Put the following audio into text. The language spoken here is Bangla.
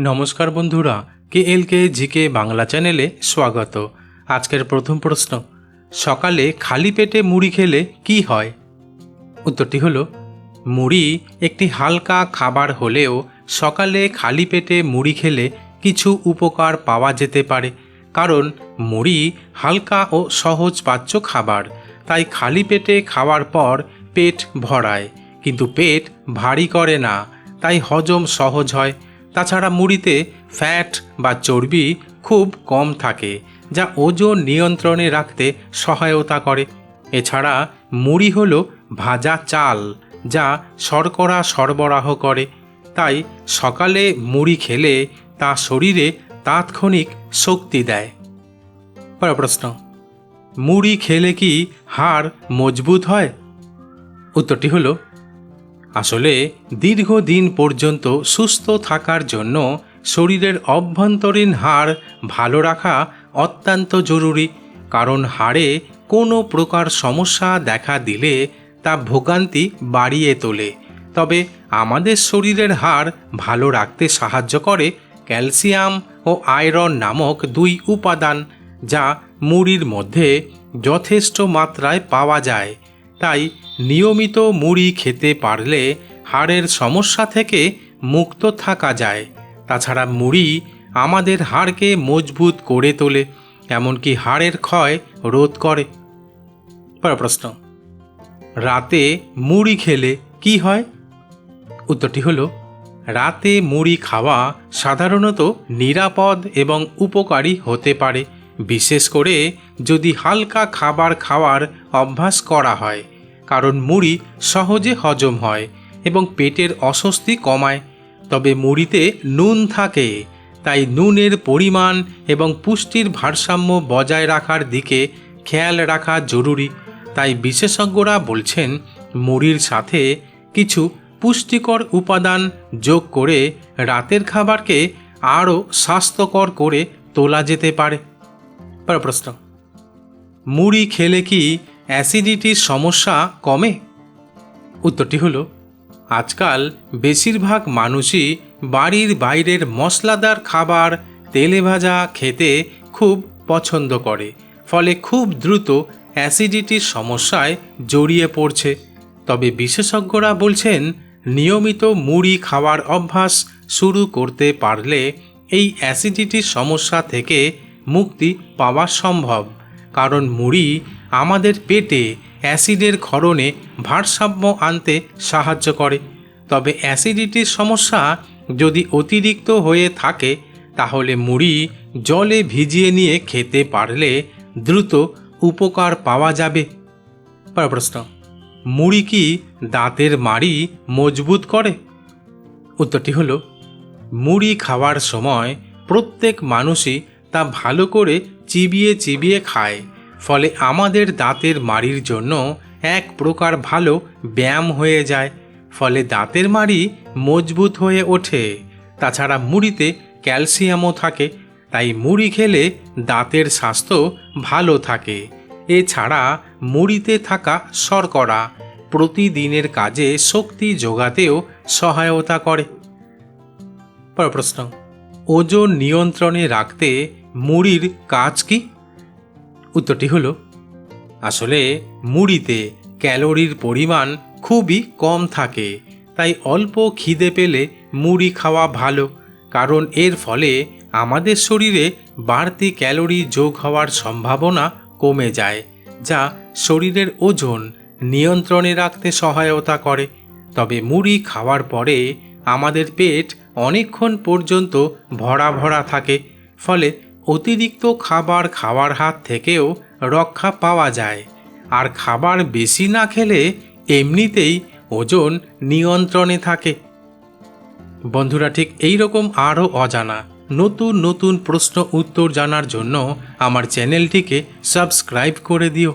নমস্কার বন্ধুরা কে এল কে জিকে বাংলা চ্যানেলে স্বাগত। আজকের প্রথম প্রশ্ন, সকালে খালি পেটে মুড়ি খেলে কি হয়? উত্তরটি হলো, মুড়ি একটি হালকা খাবার হলেও সকালে খালি পেটে মুড়ি খেলে কিছু উপকার পাওয়া যেতে পারে। কারণ মুড়ি হালকা ও সহজ পাচ্য খাবার, তাই খালি পেটে খাওয়ার পর পেট ভরায়। কিন্তু পেট ভারী করে না, তাই হজম সহজ হয়। তাছাড়া মুড়িতে ফ্যাট বা চর্বি খুব কম থাকে, যা ওজন নিয়ন্ত্রণে রাখতে সহায়তা করে। এছাড়া মুড়ি হল ভাজা চাল, যা শর্করা সরবরাহ করে। তাই সকালে মুড়ি খেলে তা শরীরে তাৎক্ষণিক শক্তি দেয়। পরের প্রশ্ন, মুড়ি খেলে কি হাড় মজবুত হয়? উত্তরটি হলো আসলে দীর্ঘদিন পর্যন্ত সুস্থ থাকার জন্য শরীরের অভ্যন্তরীণ হাড় ভালো রাখা অত্যন্ত জরুরি, কারণ হাড়ে কোনো প্রকার সমস্যা দেখা দিলে তা ভোগান্তি বাড়িয়ে তোলে। তবে আমাদের শরীরের হাড় ভালো রাখতে সাহায্য করে ক্যালসিয়াম ও আয়রন নামক দুই উপাদান, যা মুড়ির মধ্যে যথেষ্ট মাত্রায় পাওয়া যায়। তাই নিয়মিত মুড়ি খেতে পারলে হাড়ের সমস্যা থেকে মুক্ত থাকা যায়। তাছাড়া মুড়ি আমাদের হাড়কে মজবুত করে তোলে, এমনকি হাড়ের ক্ষয় রোধ করে। প্রশ্ন, রাতে মুড়ি খেলে কি হয়? উত্তরটি হলো, রাতে মুড়ি খাওয়া সাধারণত নিরাপদ এবং উপকারী হতে পারে। বিশেষ করে যদি হালকা খাবার খাওয়ার অভ্যাস করা হয়, কারণ মুড়ি সহজে হজম হয় এবং পেটের অস্বস্তি কমায়। তবে মুড়িতে নুন থাকে, তাই নুনের পরিমাণ এবং পুষ্টির ভারসাম্য বজায় রাখার দিকে খেয়াল রাখা জরুরি। তাই বিশেষজ্ঞরা বলছেন, মুড়ির সাথে কিছু পুষ্টিকর উপাদান যোগ করে রাতের খাবারকে আরও স্বাস্থ্যকর করে তোলা যেতে পারে। পরের প্রশ্ন। মুড়ি খেলে কি অ্যাসিডিটির সমস্যা কমে? উত্তরটি হলো, আজকাল বেশিরভাগ মানুষই বাড়ির বাইরের মশলাদার খাবার তেলে ভাজা খেতে খুব পছন্দ করে, ফলে খুব দ্রুত অ্যাসিডিটির সমস্যায় জড়িয়ে পড়ছে। তবে বিশেষজ্ঞরা বলছেন, নিয়মিত মুড়ি খাওয়ার অভ্যাস শুরু করতে পারলে এই অ্যাসিডিটির সমস্যা থেকে মুক্তি পাওয়া সম্ভব। কারণ মুড়ি আমাদের পেটে অ্যাসিডের ক্ষরণে ভারসাম্য আনতে সাহায্য করে। তবে অ্যাসিডিটির সমস্যা যদি অতিরিক্ত হয়ে থাকে, তাহলে মুড়ি জলে ভিজিয়ে নিয়ে খেতে পারলে দ্রুত উপকার পাওয়া যাবে। প্রশ্ন, মুড়ি কি দাঁতের মাড়ি মজবুত করে? উত্তরটি হলো, মুড়ি খাওয়ার সময় প্রত্যেক মানুষই তা ভালো করে চিবিয়ে চিবিয়ে খায়। ফলে আমাদের দাঁতের মাড়ির জন্য এক প্রকার ভালো ব্যায়াম হয়ে যায়। ফলে দাঁতের মাড়ি মজবুত হয়ে ওঠে। তাছাড়া মুড়িতে ক্যালসিয়ামও থাকে। তাই মুড়ি খেলে দাঁতের স্বাস্থ্য ভালো থাকে। এছাড়া মুড়িতে থাকা শর্করা প্রতিদিনের কাজে শক্তি যোগাতেও সহায়তা করে। পরের প্রশ্ন। ওজন নিয়ন্ত্রণে রাখতে মুড়ির কাজ কি? উত্তরটি হলো, আসলে মুড়িতে ক্যালোরির পরিমাণ খুবই কম থাকে, তাই অল্প খিদে পেলে মুড়ি খাওয়া ভালো, কারণ এর ফলে আমাদের শরীরে বাড়তি ক্যালোরি যোগ হওয়ার সম্ভাবনা কমে যায়, যা শরীরের ওজন নিয়ন্ত্রণে রাখতে সহায়তা করে। তবে মুড়ি খাওয়ার পরে আমাদের পেট অনেকক্ষণ পর্যন্ত ভরা ভরা থাকে, ফলে অতিরিক্ত খাবার খাওয়ার হাত থেকেও রক্ষা পাওয়া যায়। আর খাবার বেশি না খেলে এমনিতেই ওজন নিয়ন্ত্রণে থাকে। বন্ধুরা, ঠিক এই রকম আরও অজানা, নতুন নতুন প্রশ্ন উত্তর জানার জন্য আমার চ্যানেলটিকে সাবস্ক্রাইব করে দিও।